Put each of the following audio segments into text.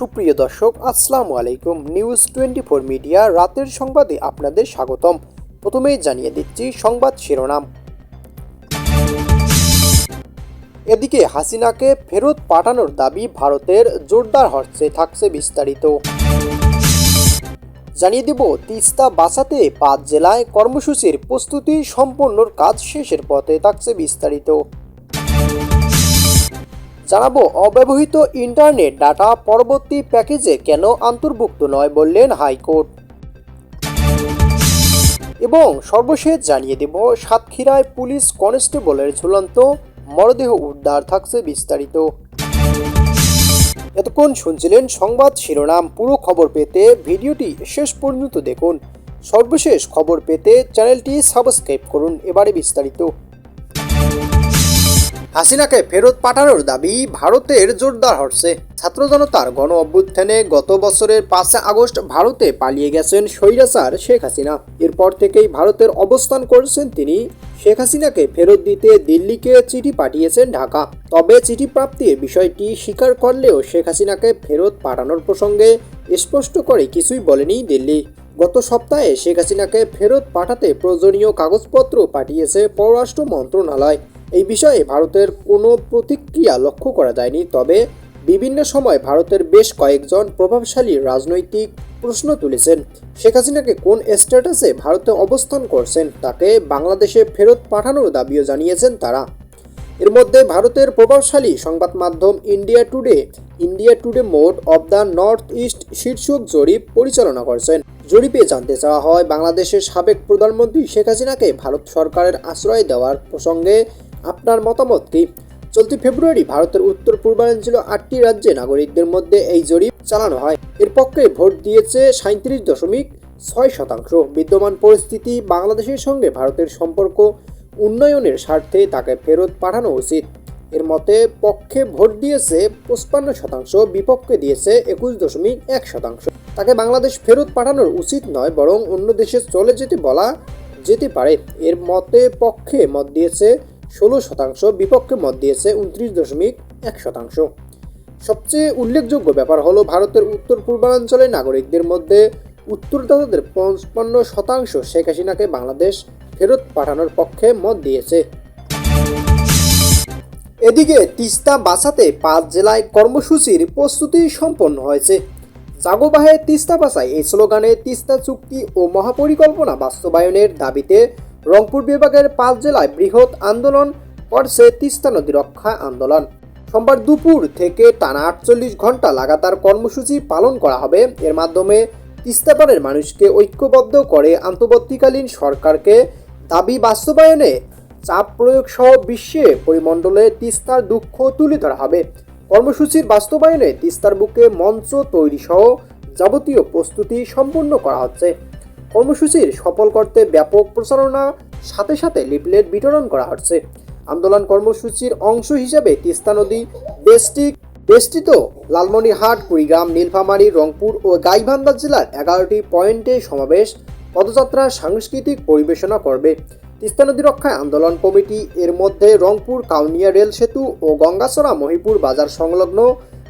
সুপ্রিয় দর্শক, আসসালামু আলাইকুম। নিউজ টোয়েন্টি ফোর মিডিয়া রাতের সংবাদে আপনাদের স্বাগতম। প্রথমেই জানিয়ে দিচ্ছি সংবাদ শিরোনাম। এদিকে হাসিনাকে ফেরত পাঠানোর দাবি ভারতের জোরদার হচ্ছে থাকছে বিস্তারিত। জানিয়ে দেব, তিস্তা বাঁচাতে পাঁচ জেলায় কর্মসূচির প্রস্তুতি সম্পন্নর কাজ শেষের পথে থাকছে বিস্তারিত। জানাব, অব্যবহৃত ইন্টারনেট ডাটা পরবর্তী প্যাকেজে কেন অন্তর্ভুক্ত নয় বললেন হাইকোর্ট। এবং সর্বশেষ জানিয়ে দেব, সাতক্ষীরায় পুলিশ কনস্টেবলের ঝুলন্ত মরদেহ উদ্ধার থাকছে বিস্তারিত। এতক্ষণ শুনছিলেন সংবাদ শিরোনাম, পুরো খবর পেতে ভিডিওটি শেষ পর্যন্ত দেখুন। সর্বশেষ খবর পেতে চ্যানেলটি সাবস্ক্রাইব করুন, এবারে বিস্তারিত। হাসিনাকে ফেরত পাঠানোর দাবি ভারতের জোরদার হচ্ছে। ছাত্র জনতার গণ অভ্যুত্থানে গত বছরের পাঁচে আগস্ট ভারতে পালিয়ে গেছেন স্বৈরাচার শেখ হাসিনা। এরপর থেকেই ভারতের অবস্থান করেছেন তিনি। শেখ হাসিনাকে ফেরত দিতে দিল্লিকে চিঠি পাঠিয়েছেন ঢাকা। তবে চিঠি প্রাপ্তির বিষয়টি স্বীকার করলেও শেখ হাসিনাকে ফেরত পাঠানোর প্রসঙ্গে স্পষ্ট করে কিছুই বলেনি দিল্লি। গত সপ্তাহে শেখ হাসিনাকে ফেরত পাঠাতে প্রয়োজনীয় কাগজপত্র পাঠিয়েছে পররাষ্ট্র মন্ত্রণালয়। এই বিষয়ে ভারতের কোনো প্রতিক্রিয়া লক্ষ্য করা যায়নি, তবে বিভিন্ন সময় ভারতের বেশ কয়েকজন প্রভাবশালী রাজনৈতিক প্রশ্ন তুলেছেন। শেখ হাসিনাকে কোন স্ট্যাটাসে ভারতে অবস্থান করছেন তাকে বাংলাদেশে ফেরত পাঠানোর দাবিও জানিয়েছেন তারা। এর মধ্যে ভারতের প্রভাবশালী সংবাদ মাধ্যম India Today India Today mood of the north east শীর্ষক জরিপ পরিচালনা করছেন। জরিপে জানতে চাওয়া হয়, বাংলাদেশের সাবেক প্রধানমন্ত্রী শেখ হাসিনাকে ভারত সরকারের আশ্রয় দেওয়ার প্রসঙ্গে আপনার মতামত কি? চলতি ফেব্রুয়ারি ভারতের উত্তর পূর্বাঞ্চল আটটি রাজ্যে নাগরিকদের মধ্যে এই জরিপ চালানো হয়। এর পক্ষে ভোট দিয়েছে সাঁত্রিশ দশমিক ছয় শতাংশ। বিদ্যমান পরিস্থিতি বাংলাদেশের সঙ্গে ভারতের সম্পর্ক উন্নয়নের স্বার্থে তাকে ফেরত পাঠানো উচিত। এর মতে, পক্ষে ভোট দিয়েছে পঁচপান্ন শতাংশ, বিপক্ষে দিয়েছে একুশ দশমিক এক শতাংশ। তাকে বাংলাদেশ ফেরত পাঠানোর উচিত নয়, বরং অন্য দেশে চলে যেতে বলা যেতে পারে। এর মতে, পক্ষে মত দিয়েছে ষোলো শতাংশ বিপক্ষে মত দিয়েছে উনত্রিশ দশমিক এক শতাংশ। সবচেয়ে উল্লেখযোগ্য ব্যাপার হলো ভারতের উত্তর পূর্বাঞ্চলের নাগরিকদের মধ্যে উত্তরদাতাদের পঞ্চান্ন শতাংশ শেখ হাসিনাকে বাংলাদেশ ফেরত পাঠানোর পক্ষে মত দিয়েছে। এদিকে তিস্তা বাঁচাতে পাঁচ জেলায় কর্মসূচির প্রস্তুতি সম্পন্ন হয়েছে। জাগোবাহে তিস্তা বাঁচায় এই স্লোগানে তিস্তা চুক্তি ও মহাপরিকল্পনা বাস্তবায়নের দাবিতে রংপুর বিভাগের পাঁচ জেলায় বৃহৎ আন্দোলন করছে তিস্তা নদী রক্ষা আন্দোলন। সোমবার দুপুর থেকে টানা আটচল্লিশ ঘণ্টা লাগাতার কর্মসূচি পালন করা হবে। এর মাধ্যমে তিস্তাপাড়ের মানুষকে ঐক্যবদ্ধ করে আন্তর্বর্তীকালীন সরকারকে দাবি বাস্তবায়নে চাপ প্রয়োগ সহ বিশ্বে পরিমণ্ডলে তিস্তার দুঃখ তুলে ধরা হবে। কর্মসূচির বাস্তবায়নে তিস্তার বুকে মঞ্চ তৈরি সহ যাবতীয় প্রস্তুতি সম্পূর্ণ করা হচ্ছে। কর্মসূচির সফল করতে ব্যাপক প্রচারণা সাথে সাথে লিফলেট বিতরণ করা হচ্ছে। আন্দোলন কর্মসূচির অংশ হিসেবে তিস্তা নদী বেষ্টিক বেষ্টিত লালমনিরহাট, কুড়িগ্রাম, নীলফামারী, রংপুর ও গাইবান্ধা জেলার এগারোটি পয়েন্টে সমাবেশ পদযাত্রা সাংস্কৃতিক পরিবেশনা করবে। তিস্তা নদী রক্ষায় আন্দোলন কমিটি, এর মধ্যে রংপুর কাউনিয়া রেল সেতু ও গঙ্গাসরা মহিপুর বাজার সংলগ্ন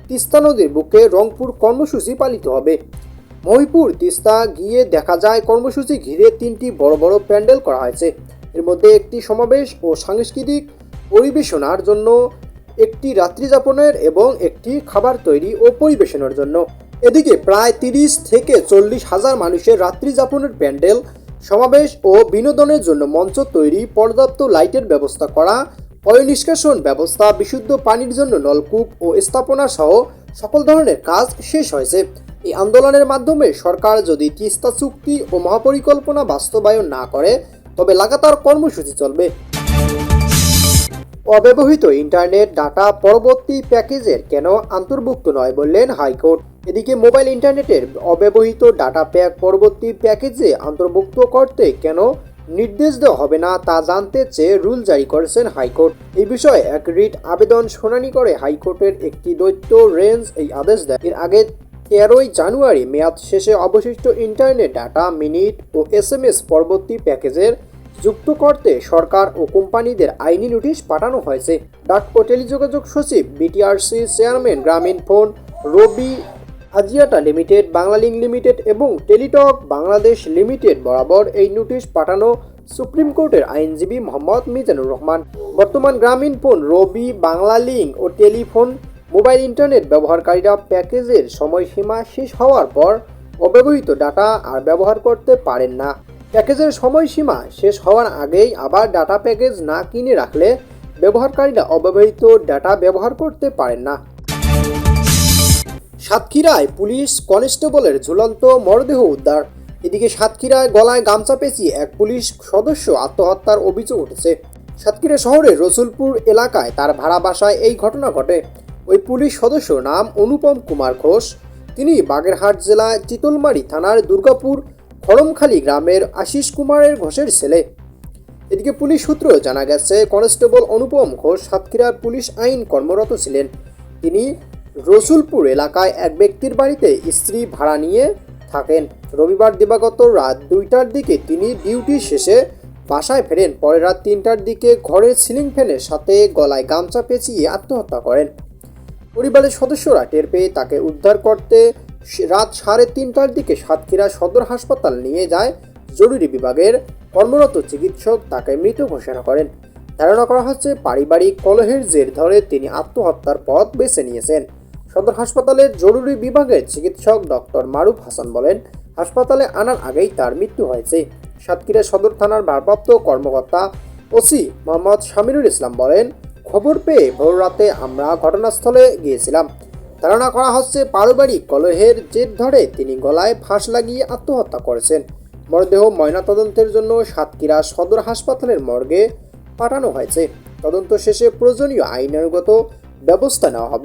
তিস্তা নদীর বুকে রংপুর কর্মসূচি পালিত হবে। মহিপুর তিস্তা গিয়ে দেখা যায় কর্মসূচি ঘিরে তিনটি বড় বড় প্যান্ডেল করা হয়েছে। এর মধ্যে একটি সমাবেশ ও সাংস্কৃতিক পরিবেশনার জন্য, একটি রাত্রি যাপনের এবং একটি খাবার তৈরি ও পরিবেশনের জন্য। এদিকে প্রায় তিরিশ থেকে চল্লিশ হাজার মানুষের রাত্রি যাপনের প্যান্ডেল, সমাবেশ ও বিনোদনের জন্য মঞ্চ তৈরি, পর্যাপ্ত লাইটের ব্যবস্থা করা পয় নিষ্কাশন ব্যবস্থা, বিশুদ্ধ পানির জন্য নলকূপ ও স্থাপনা সহ সকল ধরনের কাজ শেষ হয়েছে। এই আন্দোলনের মাধ্যমে সরকার যদি তিস্তা চুক্তি ও মহাপরিকল্পনা বাস্তবায়ন না করে, তবে লাগাতার কর্মসূচি চলবে। অব্যবহৃত ইন্টারনেট ডাটা পরবর্তী প্যাকেজের কেন অন্তর্ভুক্ত নয় বললেন হাইকোর্ট। এদিকে মোবাইল ইন্টারনেটের অব্যবহৃত ডাটা প্যাক পরবর্তী প্যাকেজে অন্তর্ভুক্ত করতে কেন নির্দেশ দেওয়া হবে না তা জানতে চেয়ে রুল জারি করেছেন হাইকোর্ট। এই বিষয়ে এক রিট আবেদন শুনানি করে হাইকোর্টের একটি দৈত্য রেঞ্জ এই আদেশ দেয়। এর আগে তেরোই জানুয়ারি মেয়াদ শেষে অবশিষ্ট ইন্টারনেট ডাটা, মিনিট ও এস এম এস পরবর্তী প্যাকেজের যুক্ত করতে সরকার ও কোম্পানিদের আইনি নোটিশ পাঠানো হয়েছে। ডাক ও টেলিযোগাযোগ সচিব, BTRC chairman Grameenphone, Robi Axiata limited Banglalink limited এবং টেলিটক বাংলাদেশ লিমিটেড বরাবর এই নোটিশ পাঠানো সুপ্রিম কোর্টের আইনজীবী মোহাম্মদ মিজানুর রহমান। বর্তমান গ্রামীণ ফোন রবি বাংলালিং ও টেলিফোন মোবাইল ইন্টারনেট ব্যবহারকারীরা প্যাকেজের সময়সীমা শেষ হওয়ার পর অব্যবহৃত ডাটা আর ব্যবহার করতে পারেন না। প্যাকেজের সময়সীমা শেষ হওয়ার আগেই আবার ডাটা প্যাকেজ না কিনে রাখলে ব্যবহারকারীরা অব্যবহৃত ডাটা ব্যবহার করতে পারেন না। সাতক্ষীরায় পুলিশ কনস্টেবলের ঝুলন্ত মরদেহ উদ্ধার। এদিকে সাতক্ষীরায় গলায় গামছা পেঁচিয়ে এক পুলিশ সদস্য আত্মহত্যার অভিযোগ উঠেছে। সাতক্ষীরা শহরের রসুলপুর এলাকায় তার ভাড়া বাসায় এই ঘটনা ঘটে। ওই পুলিশ সদস্য নাম অনুপম কুমার ঘোষ। তিনি বাগেরহাট জেলায় চিতলমারি থানার দুর্গাপুর খড়মখালী গ্রামের আশিস কুমারের ঘোষের ছেলে। এদিকে পুলিশ সূত্র জানা গেছে, কনস্টেবল অনুপম ঘোষ সাতক্ষীরার পুলিশ আইন কর্মরত ছিলেন। তিনি রসুলপুর এলাকায় এক ব্যক্তির বাড়িতে স্ত্রী ভাড়া নিয়ে থাকেন। রবিবার দিবাগত রাত দুইটার দিকে তিনি ডিউটি শেষে বাসায় ফেরেন। পরে রাত তিনটার দিকে ঘরের সিলিং ফ্যানের সাথে গলায় গামছা পেঁচিয়ে আত্মহত্যা করেন। পরিবারের সদস্যরা টের পেয়ে তাকে উদ্ধার করতে রাত সাড়ে তিনটার দিকে সাতক্ষীরা সদর হাসপাতাল নিয়ে যায় জরুরি বিভাগের কর্মরত চিকিৎসক তাকে মৃত ঘোষণা করেন। ধারণা করা হচ্ছে পারিবারিক কলহের জের ধরে তিনি আত্মহত্যার পথ বেছে নিয়েছেন। সদর হাসপাতালের জরুরি বিভাগের চিকিৎসক ডক্টর মারুফ হাসান বলেন, হাসপাতালে আনার আগেই তার মৃত্যু হয়েছে। সাতক্ষীরা সদর থানার ভারপ্রাপ্ত কর্মকর্তা ওসি মোহাম্মদ শামিনুল ইসলাম বলেন খবর পেয়ে ভোর রাতে আমরা ঘটনাস্থলে গিয়েছিলাম। ধারণা করা হচ্ছে পারিবারিক কলহের জের ধরে তিনি গলায় ফাঁস লাগিয়ে আত্মহত্যা করেছেন। মরদেহ ময়নাতদন্তের জন্য সাতক্ষীরা সদর হাসপাতালের মর্গে পাঠানো হয়েছে। তদন্ত শেষে প্রয়োজনীয় আইনানুগত ব্যবস্থা নেওয়া হবে।